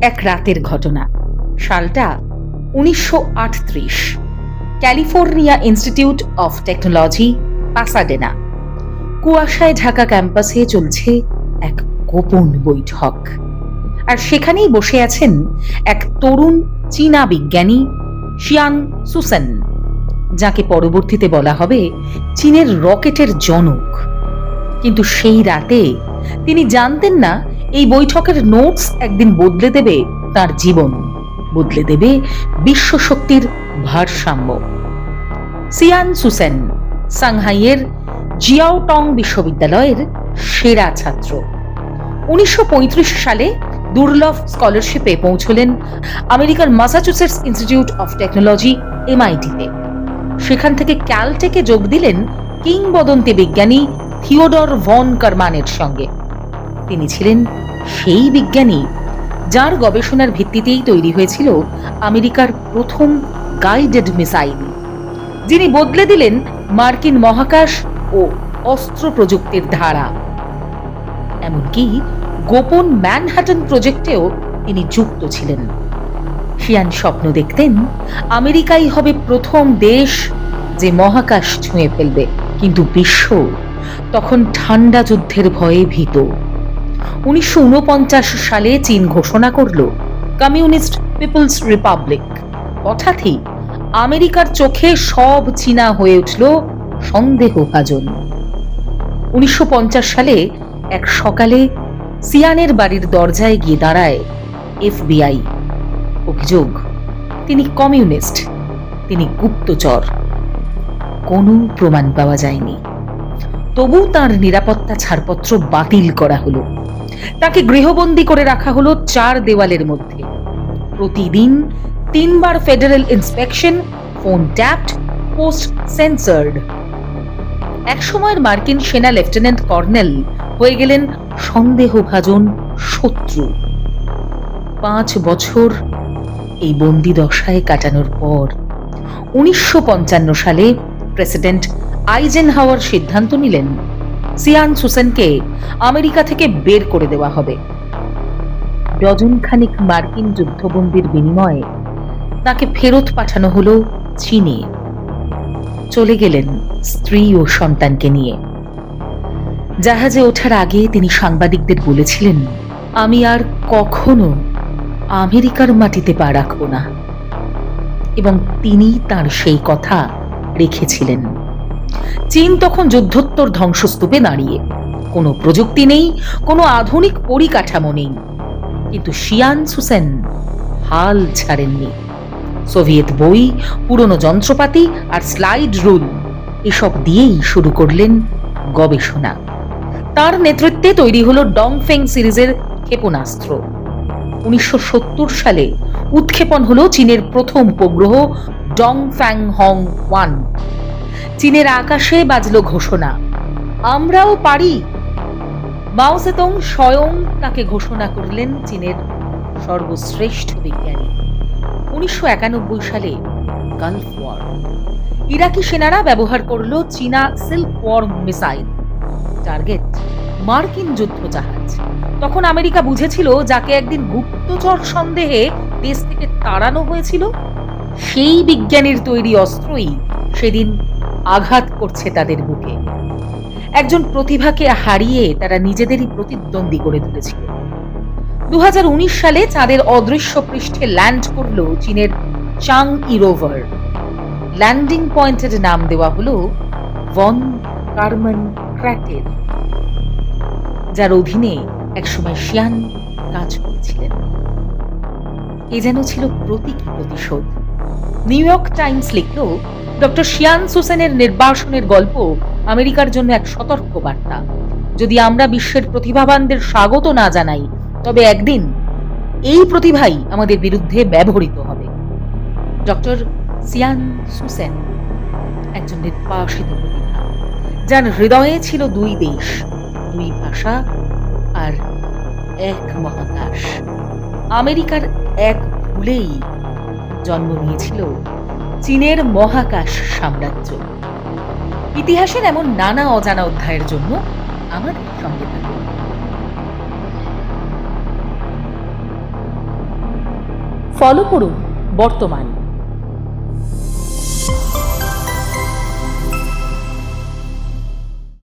এক রাতের ঘটনা। সালটা উনিশশো আটত্রিশ। California Institute of Technology, Pasadena. কুয়াশায় ঢাকা ক্যাম্পাসে চলছে এক গোপন বৈঠক। আর সেখানেই বসে আছেন এক তরুণ চীনা বিজ্ঞানী শিয়ান সুসেন, যাকে পরবর্তীতে বলা হবে চীনের রকেটের জনক। কিন্তু সেই রাতে তিনি জানতেন না এই বৈঠকের নোটস একদিন বদলে দেবে তার জীবন, বদলে দেবে বিশ্ব শক্তির ভারসাম্য। সিয়ান সুসেন, সাংহাইয়ের জিয়াওটং বিশ্ববিদ্যালয়ের সেরা ছাত্র। উনিশশো পঁয়ত্রিশ সালে দুর্লভ স্কলারশিপে পৌঁছলেন আমেরিকার মাসাচুসেটস ইনস্টিটিউট অফ টেকনোলজি, এমআইটিতে। সেখান থেকে ক্যালটেকে যোগ দিলেন কিংবদন্তি বিজ্ঞানী থিওডর ভন কারমানের সঙ্গে। তিনি ছিলেন সেই বিজ্ঞানী যার গবেষণার ভিত্তিতেই তৈরি হয়েছিল আমেরিকার প্রথম গাইডেড মিসাইল যিনি বদলে দিলেন মার্কিন মহাকাশ ও অস্ত্র প্রযুক্তির ধারা। এমনকি গোপন ম্যানহাটন প্রজেক্টেও তিনি যুক্ত ছিলেন। শিয়ান স্বপ্ন দেখতেন আমেরিকাই হবে প্রথম দেশ যে মহাকাশ ছুঁয়ে ফেলবে। কিন্তু বিশ্ব তখন ঠান্ডা যুদ্ধের ভয়ে ভীত। উনিশশো উনপঞ্চাশ সালে চীন ঘোষণা করল, কমিউনিস্ট পিপলস রিপাবলিক। হঠাৎই আমেরিকার চোখে সব চীনা হয়ে উঠল সন্দেহভাজন। উনিশশো সালে এক সকালে সিয়ানের বাড়ির দরজায় গিয়ে দাঁড়ায় এফবিআই। অভিযোগ, তিনি কমিউনিস্ট, তিনি গুপ্তচর। কোনো প্রমাণ পাওয়া যায়নি। তবু তার নিরাপত্তা ছাড়পত্র বাতিল করা হলো। তাকে গৃহবন্দী করে রাখা হলো চার দেওয়ালের মধ্যে। প্রতিদিন তিনবার federal inspection, phone tapped, post censored. একসময়ের মার্কিন সেনা লেফটেন্যান্ট কর্নেল হয়ে গেলেন সন্দেহভাজন শত্রু। পাঁচ বছর এই বন্দি দশায় কাটানোর পর উনিশশো পঞ্চান্ন সালে প্রেসিডেন্ট আইজেন হাওয়ার সিদ্ধান্ত নিলেন সিয়ান সুসেনকে আমেরিকা থেকে বের করে দেওয়া হবে। ডজন খানিক মার্কিন যুদ্ধবন্দির বিনিময়ে তাকে ফেরত পাঠানো হলো চীনে। চলে গেলেন স্ত্রী ও সন্তানকে নিয়ে। জাহাজে ওঠার আগে তিনি সাংবাদিকদের বলেছিলেন, আমি আর কখনো আমেরিকার মাটিতে পা রাখব না। এবং তিনি তার সেই কথা রেখেছিলেন। চীন তখন যুদ্ধোত্তর ধ্বংসস্তূপে দাঁড়িয়ে। কোনো প্রযুক্তি নেই, কোনো আধুনিক পরিকাঠামো নেই। কিন্তু শিয়ান সুসেন হাল ছাড়েননি। সোভিয়েত বই, পুরনো যন্ত্রপাতি আর স্লাইড রুল এসব দিয়েই শুরু করলেন গবেষণা। তার নেতৃত্বে তৈরি হলো ডংফেং সিরিজের ক্ষেপণাস্ত্র। উনিশশো সত্তর সালে উৎক্ষেপণ হলো চীনের প্রথম উপগ্রহ ডং ফ্যাং হং ওয়ান। চীনের আকাশে বাজল ঘোষণা। আমরাও পারি। মাও সেতং স্বয়ং তাকে ঘোষণা করলেন চীনের সর্বশ্রেষ্ঠ বিজ্ঞানী। উনিশশো সালে গালফ ওয়ার। ইরাকি সেনারা ব্যবহার করল চীনা সিল্ক ওয়ার্ম মিসাইল। টার্গেট, মার্কিন যুদ্ধ জাহাজ তখন আমেরিকা বুঝেছিল যাকে একদিন গুপ্তচর সন্দেহে দেশ থেকে তাড়ানো হয়েছিল, সেই বিজ্ঞানীর তৈরি অস্ত্রই সেদিন আঘাত করছে তাদের বুকে। একজন প্রতিভাকে হারিয়ে তারা নিজেদেরই প্রতিদ্বন্দ্বী করে তুলেছিল। দু সালে চাঁদের অদৃশ্য পৃষ্ঠে ল্যান্ড করল চীনের চাং ই রোভার। ল্যান্ডিং পয়েন্টের নাম দেওয়া হলো ভন কার্মন ক্র্যাটের যার অধীনে একসময় শিয়ান কাজ করেছিলেন। এ যেন ছিল প্রতীকী প্রতিশোধ। নিউ ইয়র্ক টাইমস লিখল ডক্টর শিয়ান সুসেনের নির্বাসনের গল্প আমেরিকার জন্য এক সতর্ক বার্তা। যদি আমরা বিশ্বের প্রতিভাবানদের স্বাগত না জানাই, তবে একদিন এই প্রতিভাই আমাদের বিরুদ্ধে ব্যবহৃত হবে। ডক্টর সিয়ান সুসেন একজন নির্বাসিত প্রতিভা, যার হৃদয়ে ছিল দুই দেশ, দুই ভাষা আর এক মহাকাশ। আমেরিকার এক ভুলেই জন্ম নিয়েছিল চীনের মহাকাশ সাম্রাজ্য। ইতিহাসের এমন নানা অজানা অধ্যায়ের জন্য আমাদের সঙ্গে থাকুন। ফলো করুন বর্তমান